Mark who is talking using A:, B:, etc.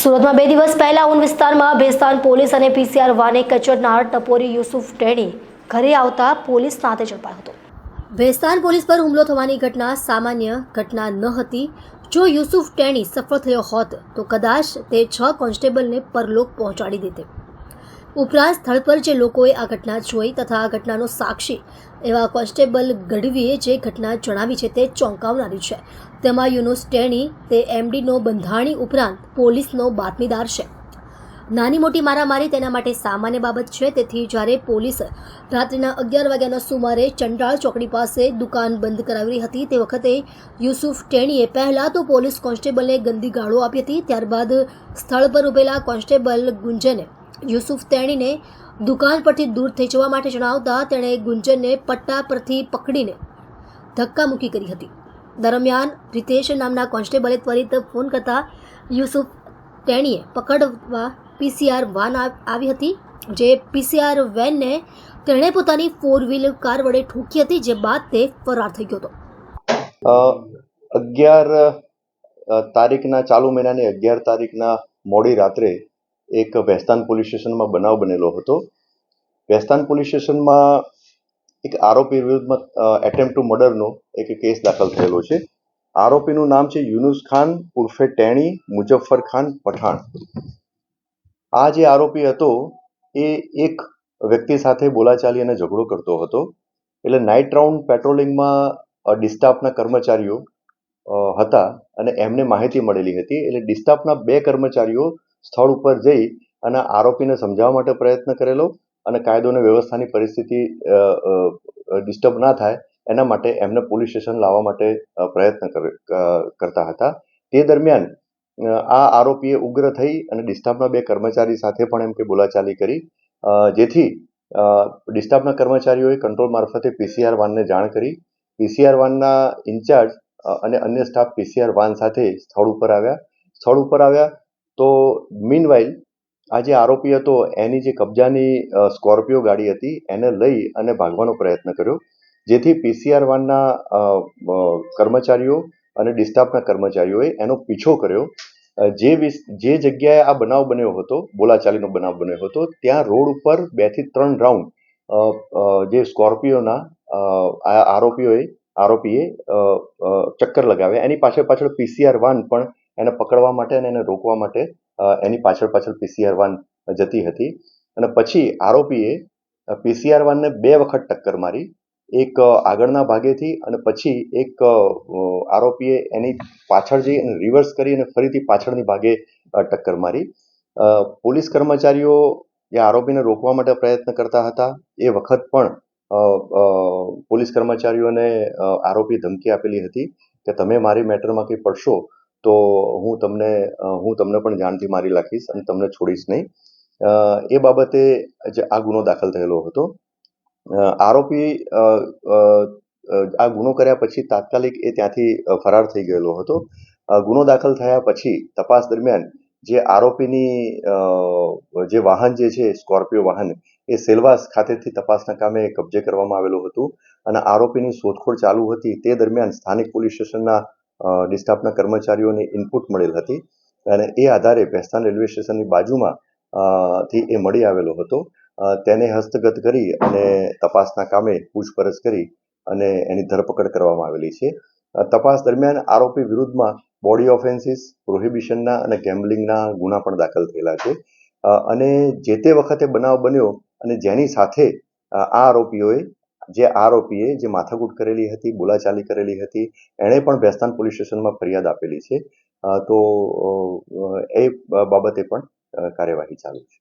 A: સુરતમાં બે દિવસ પહેલા ઉન વિસ્તારમાં ભેસ્તાન પોલીસ અને પીસીઆર વાને કચડનાર ટપોરી યુસુફ ટેણી ઘરે આવતા પોલીસ સાથે ઝડપાયો હતો. ભેસ્તાન પોલીસ પર હુમલો થવાની ઘટના સામાન્ય ઘટના ન હતી. જો યુસુફ ટેણી સફળ થયો હોત તો કદાચ તે છ કોન્સ્ટેબલને પરલોક પહોંચાડી દેતે. ઉપરાંત સ્થળ પર જે લોકોએ આ ઘટના જોઈ તથા આ ઘટનાનો સાક્ષી એવા કોન્સ્ટેબલ ગઢવીએ જે ઘટના જણાવી છે તે ચોંકાવનારી છે. તેમાં યુનુસ ટેણી, તે એમડીનો બંધાણી ઉપરાંત પોલીસનો બાતમીદાર છે. નાની મોટી મારામારી તેના માટે સામાન્ય બાબત છે, તેથી જ્યારે પોલીસ રાત્રિના અગિયાર વાગ્યાના સુમારે ચંડાળ ચોકડી પાસે દુકાન બંધ કરાવી હતી તે વખતે યુસુફ ટેણીએ પહેલાં તો પોલીસ કોન્સ્ટેબલને ગંદી ગાળો આપી હતી, ત્યારબાદ સ્થળ પર ઉભેલા કોન્સ્ટેબલ ગુંજને યુસુફ તેણીને દુકાન પરથી દૂર થઈ જવા માટે જણાવતા તેણે ગુંજનને પટ્ટા પરથી પકડીને ધક્કા મૂકી કરી હતી. દરમિયાન રિતેશ નામના કોન્સ્ટેબલે ત્વરિત ફોન કરતા યુસુફ તેણીએ પકડવા પીસીઆર વાન આવી હતી, જે પીસીઆર વેનને તેણે પોતાની ફોર વ્હીલ કાર વડે ઠોકી હતી, જે બાદ તે ફરાર થઈ ગયો હતો.
B: અગિયાર તારીખના ચાલુ મહિનાની અગિયાર તારીખના મોડી રાત્રે એક વેસ્તાન પોલીસ સ્ટેશનમાં બનાવ બનેલો હતો. વેસ્તાન પોલીસ સ્ટેશનમાં એક આરોપી વિરુદ્ધમાં એટેમ્પ ટુ મર્ડરનો એક કેસ દાખલ થયેલો છે. આરોપીનું નામ છે યુનુસ ખાન ઉર્ફે ટેણી મુજફ્ફર ખાન પઠાણ. આ જે આરોપી હતો, એ એક વ્યક્તિ સાથે બોલાચાલી અને ઝઘડો કરતો હતો. એટલે નાઇટ રાઉન્ડ પેટ્રોલિંગમાં ડિસ્ટાફના કર્મચારીઓ હતા અને એમને માહિતી મળેલી હતી. એટલે ડિસ્ટાફના બે કર્મચારીઓ સ્થળ ઉપર જઈ અને આરોપીને સમજાવવા માટે પ્રયત્ન કરેલો અને કાયદો અને વ્યવસ્થાની પરિસ્થિતિ ડિસ્ટર્બ ના થાય એના માટે એમને પોલીસ સ્ટેશન લાવવા માટે પ્રયત્ન કર- કરતા હતા. તે દરમિયાન આ આરોપીએ ઉગ્ર થઈ અને ડિસ્ટાફના બે કર્મચારી સાથે પણ એમ કે બોલાચાલી કરી જેથી ડિસ્ટાફના કર્મચારીઓએ કંટ્રોલ મારફતે પીસીઆર વાનને જાણ કરી. પીસીઆર વાનના ઇન્ચાર્જ અને અન્ય સ્ટાફ પીસીઆર વાન સાથે સ્થળ ઉપર આવ્યા. સ્થળ ઉપર આવ્યા તો મીનવાઇલ આ જે આરોપી હતો, એની જે કબજાની સ્કોર્પિયો ગાડી હતી, એને લઈ અને ભાગવાનો પ્રયત્ન કર્યો. જેથી પીસીઆર વાનના કર્મચારીઓ અને ડિસ્ટાફના કર્મચારીઓએ એનો પીછો કર્યો. જે વિસ- જે જગ્યાએ આ બનાવ બન્યો હતો, બોલાચાલીનો બનાવ બન્યો હતો, ત્યાં રોડ ઉપર બેથી ત્રણ રાઉન્ડ જે સ્કોર્પિયોના આરોપીઓએ, આરોપીએ ચક્કર લગાવ્યા. એની પાછળ પાછળ પીસીઆર વાન પણ એને પકડવા માટે અને એને રોકવા માટે એની પાછળ પાછળ પીસીઆર વાન જતી હતી. અને પછી આરોપીએ પીસીઆર વાનને બે વખત ટક્કર મારી. એક આગળના ભાગેથી અને પછી એક આરોપીએ એની પાછળ જઈ અને રિવર્સ કરી અને ફરીથી પાછળની ભાગે ટક્કર મારી. પોલીસ કર્મચારીઓ જે આરોપીને રોકવા માટે પ્રયત્ન કરતા હતા. એ વખત પણ પોલીસ કર્મચારીઓને આરોપી ધમકી આપેલી હતી કે, તમે મારી મેટરમાં કંઈ પડશો તો હું તમને હું તમને પણ જાણથી મારી નાખીશ અને તમને છોડીશ નહીં. એ બાબતે જે આ ગુનો દાખલ થયેલો હતો. આરોપી આ ગુનો કર્યા પછી તાત્કાલિક એ ત્યાંથી ફરાર થઈ ગયેલો હતો. ગુનો દાખલ થયા પછી તપાસ દરમિયાન જે આરોપીની જે વાહન જે છે, સ્કોર્પિયો વાહન, એ સેલવાસ ખાતેથી તપાસના કામે કબજે કરવામાં આવેલું હતું અને આરોપીની શોધખોળ ચાલુ હતી. તે દરમિયાન સ્થાનિક પોલીસ સ્ટેશનના ડિસ્ટાફના કર્મચારીઓને ઇનપુટ મળેલ હતી અને એ આધારે ભેસ્તાન રેલવે સ્ટેશનની બાજુમાં થી એ મળી આવેલો હતો. તેને હસ્તગત કરી અને તપાસના કામે પૂછપરછ કરી અને એની ધરપકડ કરવામાં આવેલી છે. તપાસ દરમિયાન આરોપી વિરુદ્ધમાં બોડી ઓફેન્સીસ પ્રોહિબિશનના અને ગેમ્બલિંગના ગુના પણ દાખલ થયેલા છે. અને જે તે વખતે બનાવ બન્યો અને જેની સાથે આ આરોપીઓએ જે આરોપીએ જે માથાકૂટ કરેલી હતી, બોલાચાલી કરેલી હતી, એણે પણ ભેસ્તાન પોલીસ સ્ટેશનમાં ફરિયાદ આપેલી છે. તો એ બાબતે પણ કાર્યવાહી ચાલુ છે.